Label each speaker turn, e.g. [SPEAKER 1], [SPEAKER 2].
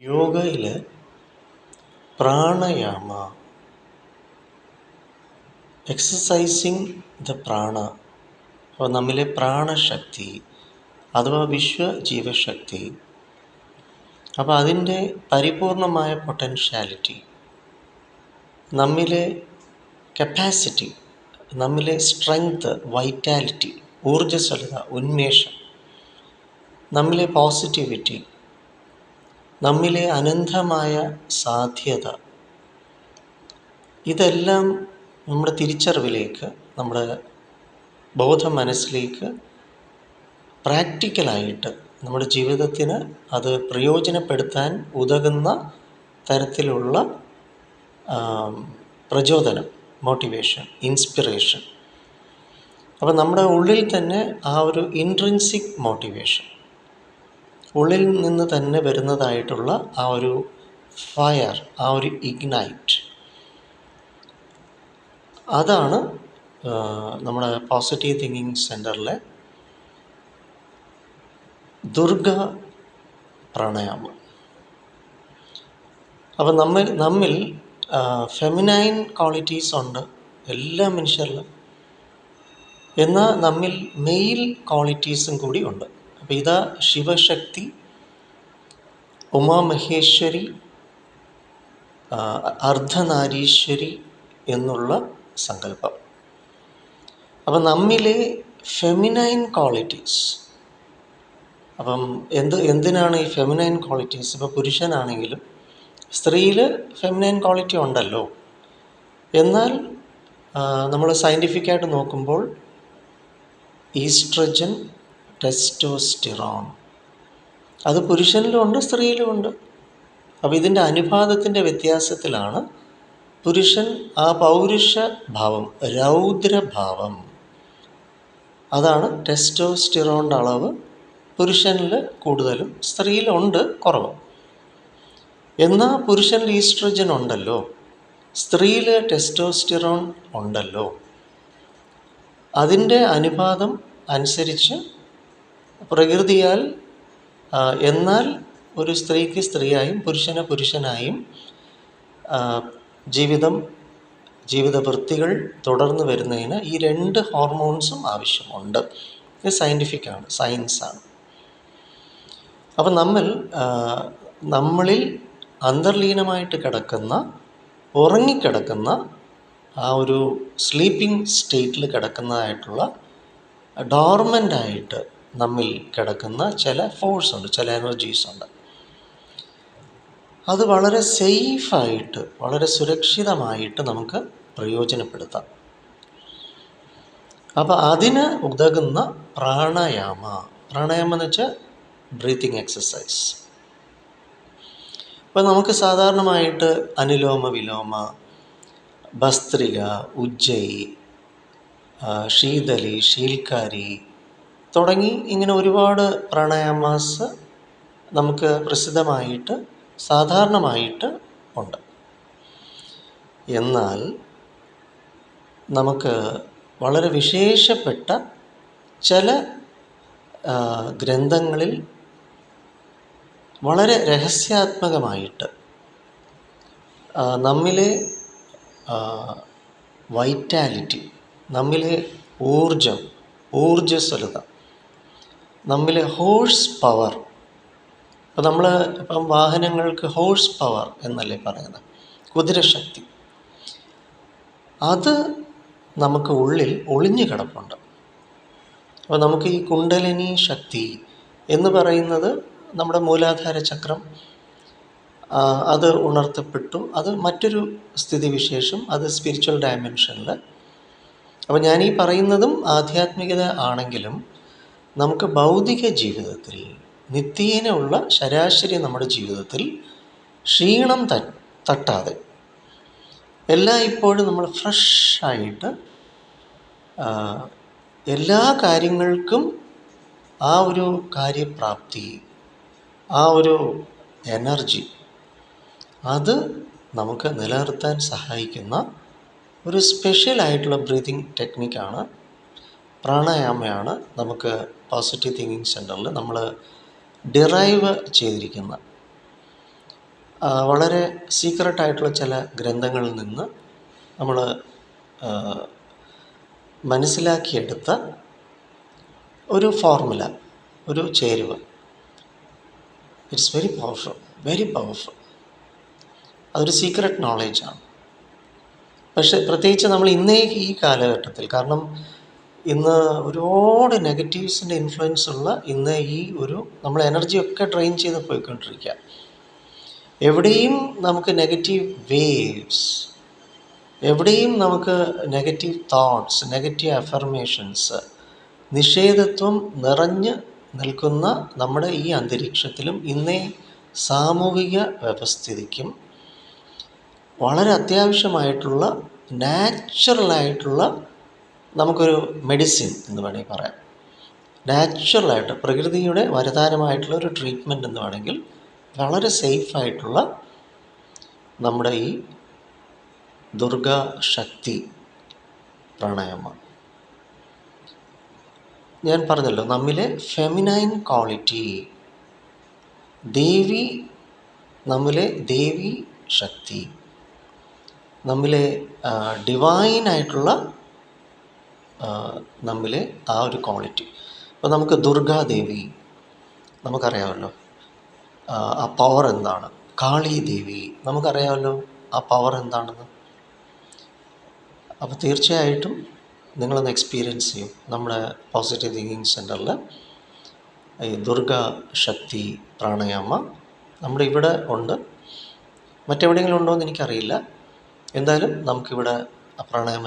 [SPEAKER 1] യോഗയിൽ പ്രാണയാമ. Exercising the പ്രാണ അപ്പോൾ നമ്മിലെ പ്രാണശക്തി അഥവാ വിശ്വജീവശക്തി. അപ്പോൾ അതിന്റെ പരിപൂർണമായ പൊട്ടൻഷ്യാലിറ്റി നമ്മിലെ കപ്പാസിറ്റി നമ്മിലെ സ്ട്രെങ്ത് വൈറ്റാലിറ്റി ഊർജസ്വലത ഉന്മേഷം നമ്മിലെ പോസിറ്റിവിറ്റി നമ്മിലെ അനന്തമായ സാധ്യത. ഇതെല്ലാം നമ്മുടെ തിരിച്ചറിവിലേക്ക് നമ്മുടെ ബോധ മനസ്സിലേക്ക് പ്രാക്ടിക്കലായിട്ട് നമ്മുടെ ജീവിതത്തിന് അത് പ്രയോജനപ്പെടുത്താൻ ഉതകുന്ന തരത്തിലുള്ള പ്രചോദനം മോട്ടിവേഷൻ ഇൻസ്പിറേഷൻ. അപ്പോൾ നമ്മുടെ ഉള്ളിൽ തന്നെ ആ ഒരു ഇൻട്രിൻസിക് മോട്ടിവേഷൻ. ഉള്ളിൽ നിന്ന് തന്നെ വരുന്നതായിട്ടുള്ള ആ ഒരു ഫയർ ആ ഒരു ഇഗ്നൈറ്റ് അതാണ് നമ്മുടെ പോസിറ്റീവ് തിങ്കിങ് സെന്ററിലെ ദുർഗ പ്രാണായാമം. അപ്പം നമ്മൾ നമ്മിൽ ഫെമിനൈൻ ക്വാളിറ്റീസ് ഉണ്ട് എല്ലാ മനുഷ്യരിലും. എന്നാൽ നമ്മിൽ മെയിൽ ക്വാളിറ്റീസും കൂടി ഉണ്ട്. ഇതാ ശിവശക്തി ഉമാമഹേശ്വരി അർദ്ധനാരീശ്വരി എന്നുള്ള സങ്കല്പം. അപ്പം നമ്മിലെ ഫെമിനൈൻ ക്വാളിറ്റീസ് അപ്പം എന്ത് എന്തിനാണ് ഈ ഫെമിനൈൻ ക്വാളിറ്റീസ് ഇപ്പോൾ പുരുഷനാണെങ്കിലും സ്ത്രീയിൽ ഫെമിനൈൻ ക്വാളിറ്റി ഉണ്ടല്ലോ. എന്നാൽ നമ്മൾ സയന്റിഫിക്കായിട്ട് നോക്കുമ്പോൾ ഈസ്ട്രജൻ ടെസ്റ്റോസ്റ്റിറോൺ. അത് പുരുഷനിലും ഉണ്ട് സ്ത്രീയിലും ഉണ്ട്. അപ്പോൾ ഇതിന്റെ അനുപാതത്തിന്റെ വ്യത്യാസത്തിലാണ് പുരുഷൻ ആ പൗരുഷ ഭാവം രൗദ്രഭാവം. അതാണ് ടെസ്റ്റോസ്റ്റിറോണിന്റെ അളവ്. പുരുഷനിൽ കൂടുതലും സ്ത്രീയിലുണ്ട് കുറവ്. എന്നാൽ പുരുഷനിൽ ഈസ്ട്രജൻ ഉണ്ടല്ലോ? സ്ത്രീയിൽ ടെസ്റ്റോസ്റ്റിറോൺ ഉണ്ടല്ലോ? അതിന്റെ അനുപാതം അനുസരിച്ച് പ്രകൃതിയാൽ എന്നാൽ ഒരു സ്ത്രീക്ക് സ്ത്രീയായും പുരുഷന് പുരുഷനായും ജീവിതം ജീവിത വൃത്തികൾ തുടർന്ന് വരുന്നതിന് ഈ രണ്ട് ഹോർമോൺസും ആവശ്യമുണ്ട്. ഇത് സയന്റിഫിക്കാണ് സയൻസാണ് അപ്പം നമ്മൾ നമ്മളിൽ അന്തർലീനമായിട്ട് കിടക്കുന്ന ഉറങ്ങിക്കിടക്കുന്ന ആ ഒരു സ്ലീപ്പിംഗ് സ്റ്റേറ്റിൽ കിടക്കുന്നതായിട്ടുള്ള ഡോർമെന്റായിട്ട് നമ്മിൽ കിടക്കുന്ന ചില ഫോഴ്സ് ഉണ്ട് ചില എനർജീസ് ഉണ്ട്. അത് വളരെ സേഫായിട്ട് വളരെ സുരക്ഷിതമായിട്ട് നമുക്ക് പ്രയോജനപ്പെടുത്താം. അപ്പോൾ അതിന് ഉതകുന്ന പ്രാണായാമ പ്രാണായാമം എന്ന് വെച്ചാൽ ബ്രീത്തിങ് എക്സസൈസ് ഇപ്പോൾ നമുക്ക് സാധാരണമായിട്ട് അനുലോമ വിലോമ ഭസ്ത്രിക ഉജ്ജയി ശീതലി ശീൽക്കാരി തുടങ്ങി ഇങ്ങനെ ഒരുപാട് പ്രാണായാമാസ് നമുക്ക് പ്രസിദ്ധമായിട്ട് സാധാരണമായിട്ട് ഉണ്ട്. എന്നാൽ നമുക്ക് വളരെ വിശേഷപ്പെട്ട ചില ഗ്രന്ഥങ്ങളിൽ വളരെ രഹസ്യാത്മകമായിട്ട് നമ്മിലെ വൈറ്റാലിറ്റി നമ്മിലെ ഊർജം ഊർജസ്വലത നമ്മിലെ ഹോഴ്സ് പവർ ഇപ്പം നമ്മൾ ഇപ്പം വാഹനങ്ങൾക്ക് ഹോഴ്സ് പവർ എന്നല്ലേ പറയുന്നത്? കുതിരശക്തി അത് നമുക്ക് ഉള്ളിൽ ഒളിഞ്ഞു കിടപ്പുണ്ട്. അപ്പോൾ നമുക്ക് ഈ കുണ്ടലിനി ശക്തി എന്ന് പറയുന്നത് നമ്മുടെ മൂലാധാര ചക്രം അത് ഉണർത്തപ്പെട്ടു. അത് മറ്റൊരു സ്ഥിതിവിശേഷം അത് സ്പിരിച്വൽ ഡയമെൻഷനിൽ അപ്പോൾ ഞാൻ ഈ പറയുന്നതും ആധ്യാത്മികത ആണെങ്കിലും നമുക്ക് ഭൗതിക ജീവിതത്തിൽ നിത്യേനയുള്ള ശരാശരി നമ്മുടെ ജീവിതത്തിൽ ക്ഷീണം ത തട്ടാതെ എല്ലാം ഇപ്പോഴും നമ്മൾ ഫ്രഷായിട്ട് എല്ലാ കാര്യങ്ങൾക്കും ആ ഒരു കാര്യപ്രാപ്തി ആ ഒരു എനർജി അത് നമുക്ക് നിലനിർത്താൻ സഹായിക്കുന്ന ഒരു സ്പെഷ്യൽ ആയിട്ടുള്ള ബ്രീതിങ് ടെക്നിക്കാണ് പ്രാണായാമയാണ് നമുക്ക് പോസിറ്റീവ് തിങ്കിങ് സെന്ററിൽ നമ്മൾ ഡിറൈവ് ചെയ്തിരിക്കുന്ന വളരെ സീക്രട്ടായിട്ടുള്ള ചില ഗ്രന്ഥങ്ങളിൽ നിന്ന് നമ്മൾ മനസ്സിലാക്കിയെടുത്ത ഒരു ഫോർമുല ഒരു ചേരുവ. It's very powerful very powerful അതൊരു സീക്രട്ട് നോളേജാണ് പക്ഷെ പ്രത്യേകിച്ച് നമ്മൾ ഇന്നേ ഈ കാലഘട്ടത്തിൽ കാരണം ഇന്ന് ഒരുപാട് നെഗറ്റീവ്സിന്റെ ഇൻഫ്ലുവൻസ് ഉള്ള ഇന്ന് ഈ ഒരു നമ്മൾ എനർജിയൊക്കെ ഡ്രെയിൻ ചെയ്ത് പോയിക്കൊണ്ടിരിക്കുക എവിടെയും നമുക്ക് നെഗറ്റീവ് വേവ്സ് എവിടെയും നമുക്ക് നെഗറ്റീവ് തോട്ട്സ് നെഗറ്റീവ് അഫർമേഷൻസ് നിഷേധത്വം നിറഞ്ഞ് നിൽക്കുന്ന നമ്മുടെ ഈ അന്തരീക്ഷത്തിലും ഇന്നേ സാമൂഹിക വ്യവസ്ഥിതിക്കും വളരെ അത്യാവശ്യമായിട്ടുള്ള നാച്ചുറലായിട്ടുള്ള നമുക്കൊരു മെഡിസിൻ എന്ന് വേണമെങ്കിൽ പറയാം. നാച്ചുറലായിട്ട് പ്രകൃതിയുടെ വരദാനമായിട്ടുള്ള ഒരു ട്രീറ്റ്മെന്റ് എന്ന് വേണമെങ്കിൽ വളരെ സേഫായിട്ടുള്ള നമ്മുടെ ഈ ദുർഗാ ശക്തി പ്രാണായാമം. ഞാൻ പറഞ്ഞല്ലോ നമ്മിലെ ഫെമിനൈൻ ക്വാളിറ്റി ദേവി നമ്മിലെ ദേവി ശക്തി നമ്മിലെ ഡിവൈനായിട്ടുള്ള നമ്മിലെ ആ ഒരു ക്വാളിറ്റി അപ്പോൾ നമുക്ക് ദുർഗാദേവി നമുക്കറിയാമല്ലോ. ആ പവർ എന്താണ്? കാളി ദേവി നമുക്കറിയാമല്ലോ ആ പവർ എന്താണെന്ന്. അപ്പോൾ തീർച്ചയായിട്ടും നിങ്ങളൊന്ന് എക്സ്പീരിയൻസ് ചെയ്യും നമ്മുടെ പോസിറ്റീവ് തിങ്കിങ് സെന്ററിൽ ഈ ദുർഗ ശക്തി പ്രാണായാമ നമ്മുടെ ഇവിടെ ഉണ്ട്. മറ്റെവിടെയെങ്കിലും ഉണ്ടോ എന്ന് എനിക്കറിയില്ല. എന്തായാലും നമുക്കിവിടെ പ്രാണായാമം